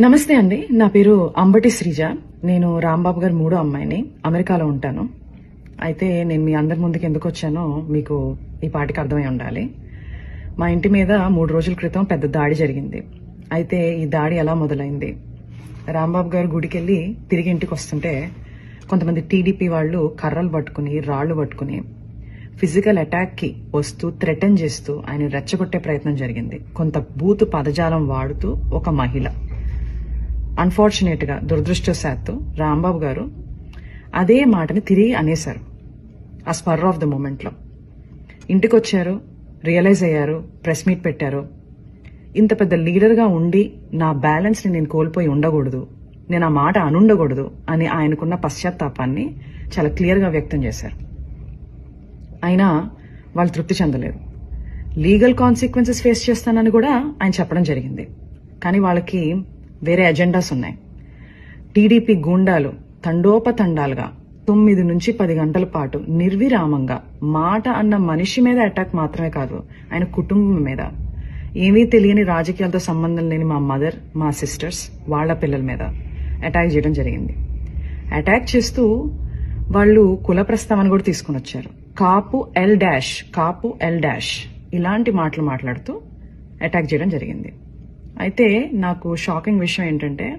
నమస్తే అండి. నా పేరు అంబటి శ్రీజ. నేను రాంబాబు గారు మూడో అమ్మాయిని. అమెరికాలో ఉంటాను. అయితే నేను మీ అందరి ముందుకు ఎందుకు వచ్చానో మీకు ఈ పాటికి అర్థమై ఉండాలి. మా ఇంటి మీద మూడు రోజుల క్రితం పెద్ద దాడి జరిగింది. అయితే ఈ దాడి ఎలా మొదలైంది? రాంబాబు గారు గుడికి వెళ్ళి తిరిగి ఇంటికి వస్తుంటే కొంతమంది టీడీపీ వాళ్ళు కర్రలు పట్టుకుని రాళ్ళు పట్టుకుని ఫిజికల్ అటాక్కి వస్తూ థ్రెటన్ చేస్తూ ఆయన రెచ్చగొట్టే ప్రయత్నం జరిగింది. కొంత బూతు పదజాలం వాడుతూ ఒక మహిళ. అన్ఫార్చునేట్గా దురదృష్టవశాత్తు రాంబాబు గారు అదే మాటని తిరిగి అనేశారు. ఆ స్పర్ ఆఫ్ ద మూమెంట్లో. ఇంటికి వచ్చారు రియలైజ్ అయ్యారు ప్రెస్ మీట్ పెట్టారు. ఇంత పెద్ద లీడర్గా ఉండి నా బ్యాలెన్స్ని నేను కోల్పోయి ఉండకూడదు నేను ఆ మాట అనుండకూడదు అని ఆయనకున్న పశ్చాత్తాపాన్ని చాలా క్లియర్గా వ్యక్తం చేశారు. అయినా వాళ్ళు తృప్తి చెందలేదు. లీగల్ కాన్సిక్వెన్సెస్ ఫేస్ చేస్తానని కూడా ఆయన చెప్పడం జరిగింది. కానీ వాళ్ళకి వేరే అజెండాస్ ఉన్నాయి. టీడీపీ గూండాలు తండోపతండాలుగా తొమ్మిది నుంచి పది గంటల పాటు నిర్విరామంగా మాట అన్న మనిషి మీద అటాక్ మాత్రమే కాదు ఆయన కుటుంబం మీద. ఏమీ తెలియని రాజకీయాలతో సంబంధం లేని మా మదర్ మా సిస్టర్స్ వాళ్ళ పిల్లల మీద అటాక్ చేయడం జరిగింది. అటాక్ చేస్తూ వాళ్ళు కుల ప్రస్తావన కూడా తీసుకుని వచ్చారు. Kapu L dash Kapu L dash ఇలాంటి మాటలు మాట్లాడుతూ అటాక్ చేయడం జరిగింది. అయితే నాకు షాకింగ్ విషయం ఏంటంటే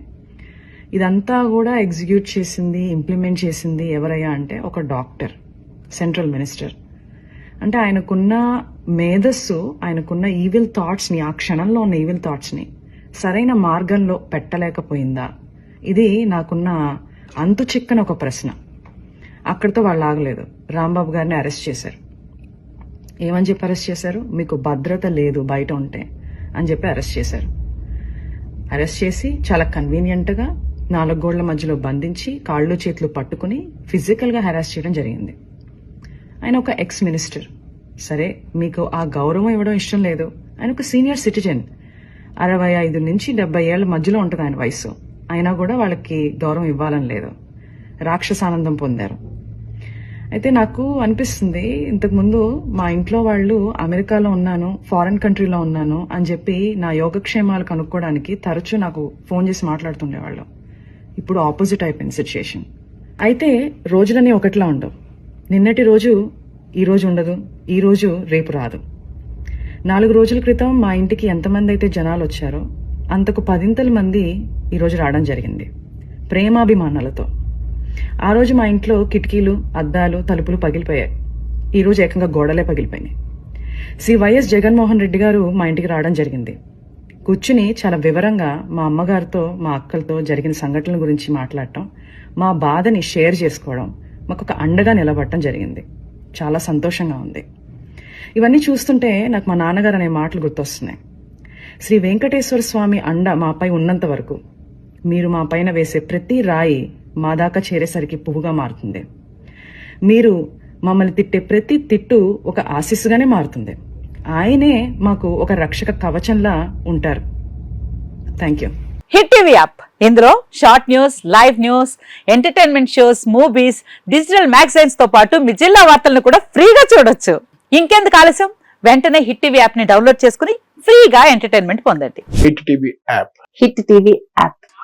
ఇదంతా కూడా ఎగ్జిక్యూట్ చేసింది ఇంప్లిమెంట్ చేసింది ఎవరయ్యా అంటే ఒక డాక్టర్ సెంట్రల్ మినిస్టర్. అంటే ఆయనకున్న మేధస్సు ఆయనకున్న ఈవిల్ థాట్స్ని ఆ క్షణంలో ఉన్న ఈవిల్ థాట్స్ని సరైన మార్గంలో పెట్టలేకపోయిందా? ఇది నాకున్న అంతు చిక్కన ఒక ప్రశ్న. అక్కడితో వాళ్ళు ఆగలేదు. రాంబాబు గారిని అరెస్ట్ చేశారు. ఏమని చెప్పి అరెస్ట్ చేశారు? మీకు భద్రత లేదు బయట ఉంటే అని చెప్పి అరెస్ట్ చేశారు. అరెస్ట్ చేసి చాలా కన్వీనియంట్గా నాలుగు గోళ్ళ మధ్యలో బంధించి కాళ్ళు చేతులు పట్టుకుని ఫిజికల్గా హెరాస్ చేయడం జరిగింది. ఆయన ఒక ఎక్స్ మినిస్టర్ సరే మీకు ఆ గౌరవం ఇవ్వడం ఇష్టం లేదు. ఆయన ఒక సీనియర్ సిటిజన్ అరవై ఐదు నుంచి డెబ్బై ఏళ్ళ మధ్యలో ఉంటుంది ఆయన వయసు. అయినా కూడా వాళ్ళకి గౌరవం ఇవ్వాలని లేదు. రాక్షసానందం పొందారు. అయితే నాకు అనిపిస్తుంది ఇంతకుముందు మా ఇంట్లో వాళ్ళు అమెరికాలో ఉన్నాను ఫారెన్ కంట్రీలో ఉన్నాను అని చెప్పి నా యోగక్షేమాలు కనుక్కోవడానికి తరచూ నాకు ఫోన్ చేసి మాట్లాడుతుండేవాళ్ళు. ఇప్పుడు ఆపోజిట్ అయిపోయింది సిచ్యుయేషన్. అయితే రోజులన్నీ ఒకట్లా ఉండవు. నిన్నటి రోజు ఈ రోజు ఉండదు ఈ రోజు రేపు రాదు. నాలుగు రోజుల క్రితం మా ఇంటికి ఎంతమంది అయితే జనాలు వచ్చారో అంతకు పదింతల మంది ఈరోజు రావడం జరిగింది. ప్రేమాభిమానాలతో. ఆ రోజు మా ఇంట్లో కిటికీలు అద్దాలు తలుపులు పగిలిపోయాయి. ఈ రోజు ఏకంగా గోడలే పగిలిపోయినాయి. శ్రీ వైఎస్ జగన్మోహన్ రెడ్డి గారు మా ఇంటికి రావడం జరిగింది. కూర్చుని చాలా వివరంగా మా అమ్మగారితో మా అక్కలతో జరిగిన సంఘటనల గురించి మాట్లాడటం మా బాధని షేర్ చేసుకోవడం మాకు ఒక అండగా నిలబడటం జరిగింది. చాలా సంతోషంగా ఉంది. ఇవన్నీ చూస్తుంటే నాకు మా నాన్నగారు అనే మాటలు గుర్తొస్తున్నాయి. శ్రీ వెంకటేశ్వర స్వామి అండ మాపై ఉన్నంత వరకు మీరు మా పైన వేసే ప్రతి రాయి మా దాకా చేరేసరికి పువ్వుగా మారుతుంది. మీరు మమ్మల్ని తిట్టే ప్రతి తిట్టు ఒక ఆశీస్సుగానే మారుతుంది. ఆయనే మాకు ఒక రక్షక కవచంలా ఉంటారు. Thank you Hit TV app. ఇందులో short news live news entertainment shows movies digital మ్యాగజైన్స్తో పాటు మీ జిల్లా వార్తలను కూడా ఫ్రీగా చూడొచ్చు. ఇంకెందుకు ఆలస్యం? వెంటనే హిట్ టీవీ యాప్ని డౌన్లోడ్ చేసుకుని ఫ్రీగా ఎంటర్టైన్మెంట్ పొందండి. Hit TV app. Hit TV app.